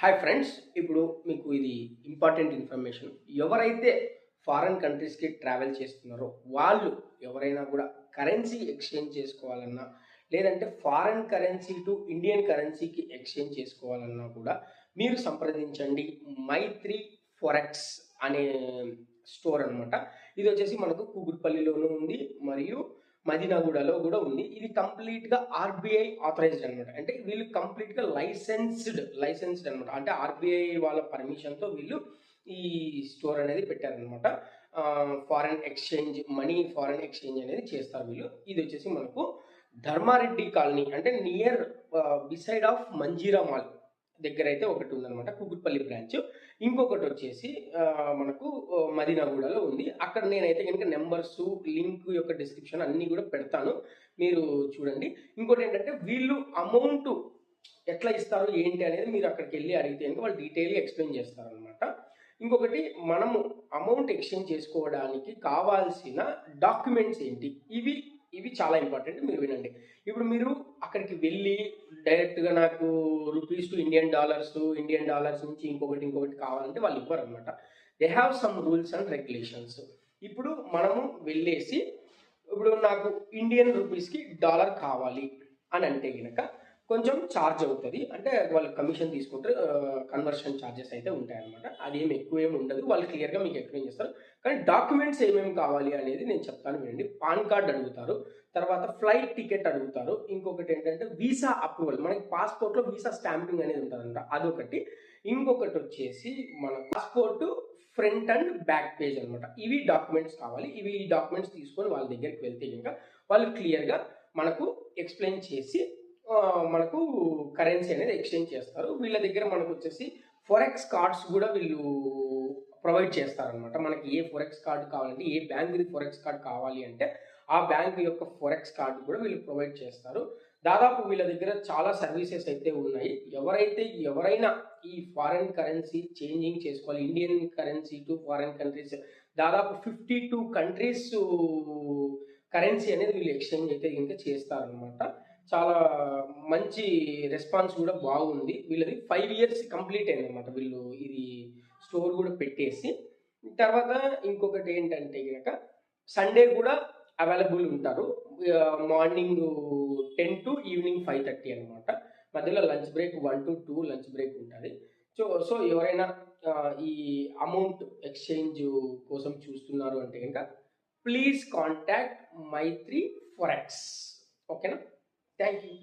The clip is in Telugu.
హాయ్ ఫ్రెండ్స్ ఇప్పుడు మీకు ఇది ఇంపార్టెంట్ ఇన్ఫర్మేషన్ ఎవరైతే ఫారెన్ కంట్రీస్కి ట్రావెల్ చేస్తున్నారో వాళ్ళు ఎవరైనా కూడా కరెన్సీ ఎక్స్చేంజ్ చేసుకోవాలన్నా లేదంటే ఫారెన్ కరెన్సీ టు ఇండియన్ కరెన్సీకి ఎక్స్చేంజ్ చేసుకోవాలన్నా కూడా మీరు సంప్రదించండి మైత్రి ఫొరెక్స్ అనే స్టోర్ అన్నమాట. ఇది వచ్చేసి మనకు కూగుట్పల్లిలోనూ ఉంది మరియు మదీనాగూడలో కూడా ఉంది. ఇది కంప్లీట్గా ఆర్బీఐ ఆథరైజ్డ్ అనమాట అంటే వీళ్ళు కంప్లీట్గా లైసెన్స్డ్ లైసెన్స్డ్ అనమాట అంటే ఆర్బీఐ వాళ్ళ పర్మిషన్తో వీళ్ళు ఈ స్టోర్ అనేది పెట్టారనమాట foreign exchange money foreign exchange అనేది చేస్తారు వీళ్ళు. ఇది వచ్చేసి మనకు ధర్మారెడ్డి కాలనీ అంటే near beside of Manjeera mall. దగ్గర అయితే ఒకటి ఉందనమాట కుకుట్పల్లి బ్రాంచ్. ఇంకొకటి వచ్చేసి మనకు మదీనాగూడలో ఉంది. అక్కడ నేనైతే కనుక నెంబర్స్ లింక్ యొక్క డిస్క్రిప్షన్ అన్నీ కూడా పెడతాను. మీరు చూడండి. ఇంకోటి ఏంటంటే వీళ్ళు అమౌంట్ ఎట్లా ఇస్తారు ఏంటి అనేది మీరు అక్కడికి వెళ్ళి అడిగితే కనుక వాళ్ళు డీటెయిల్గా ఎక్స్ప్లెయిన్ చేస్తారనమాట ఇంకొకటి మనము అమౌంట్ ఎక్స్చేంజ్ చేసుకోవడానికి కావాల్సిన డాక్యుమెంట్స్ ఏంటి? ఇవి ఇవి చాలా ఇంపార్టెంట్ మీరు వినండి. ఇప్పుడు మీరు అక్కడికి వెళ్ళి డైరెక్ట్గా నాకు rupees to Indian dollars Indian dollars నుంచి ఇంకొకటి ఇంకొకటి కావాలంటే వాళ్ళు ఇవ్వరు అనమాట they have some rules and regulations ఇప్పుడు మనము వెళ్ళేసి ఇప్పుడు నాకు ఇండియన్ రూపీస్కి డాలర్ కావాలి అని అంటే కనుక కొంచెం ఛార్జ్ అవుతుంది. అంటే వాళ్ళు కమిషన్ తీసుకుంటారు. కన్వర్షన్ ఛార్జెస్ అయితే ఉంటాయన్నమాట. అది ఏమి ఎక్కువ ఏమి ఉండదు. వాళ్ళు క్లియర్గా మీకు ఎక్స్ప్లెయిన్ చేస్తారు. కానీ డాక్యుమెంట్స్ ఏమేమి కావాలి అనేది నేను చెప్తాను వినండి. పాన్ కార్డ్ అడుగుతారు. తర్వాత ఫ్లైట్ టికెట్ అడుగుతారు. ఇంకొకటి ఏంటంటే వీసా అప్రూవల్ మనకి పాస్పోర్ట్లో వీసా స్టాంపింగ్ అనేది ఉంటుందంట. అదొకటి. ఇంకొకటి వచ్చేసి మన passport front and back page అనమాట ఇవి డాక్యుమెంట్స్ కావాలి. ఇవి డాక్యుమెంట్స్ తీసుకొని వాళ్ళ దగ్గరికి వెళ్తే ఇంకా వాళ్ళు క్లియర్గా మనకు ఎక్స్ప్లెయిన్ చేసి మనకు కరెన్సీ అనేది ఎక్స్చేంజ్ చేస్తారు. వీళ్ళ దగ్గర మనకు వచ్చేసి ఫోరెక్స్ కార్డ్స్ కూడా వీళ్ళు ప్రొవైడ్ చేస్తారనమాట మనకి ఏ ఫోరెక్స్ కార్డు కావాలంటే ఏ బ్యాంక్ది ఫోరెక్స్ కార్డ్ కావాలి అంటే ఆ బ్యాంక్ యొక్క ఫోరెక్స్ కార్డు కూడా వీళ్ళు ప్రొవైడ్ చేస్తారు. దాదాపు వీళ్ళ దగ్గర చాలా సర్వీసెస్ అయితే ఉన్నాయి. ఎవరైతే ఎవరైనా ఈ ఫారెన్ కరెన్సీ చేంజింగ్ చేసుకోవాలి Indian currency to foreign countries దాదాపు ఫిఫ్టీ టూ కంట్రీస్ కరెన్సీ అనేది వీళ్ళు ఎక్స్చేంజ్ అయితే ఇంకా చేస్తారనమాట చాలా మంచి రెస్పాన్స్ కూడా బాగుంది. వీళ్ళది ఫైవ్ ఇయర్స్ కంప్లీట్ అయింది అనమాట వీళ్ళు ఇది స్టోర్ కూడా పెట్టేసి. తర్వాత ఇంకొకటి ఏంటంటే కనుక సండే కూడా అవైలబుల్ ఉంటారు. Morning ten to evening five thirty అనమాట మధ్యలో lunch break one to two lunch break ఉంటుంది. సో సో ఎవరైనా ఈ అమౌంట్ ఎక్స్చేంజ్ కోసం చూస్తున్నారు అంటే కనుక ప్లీజ్ కాంటాక్ట్ మైత్రి ఫొరెక్స్. ఓకేనా? Thank you.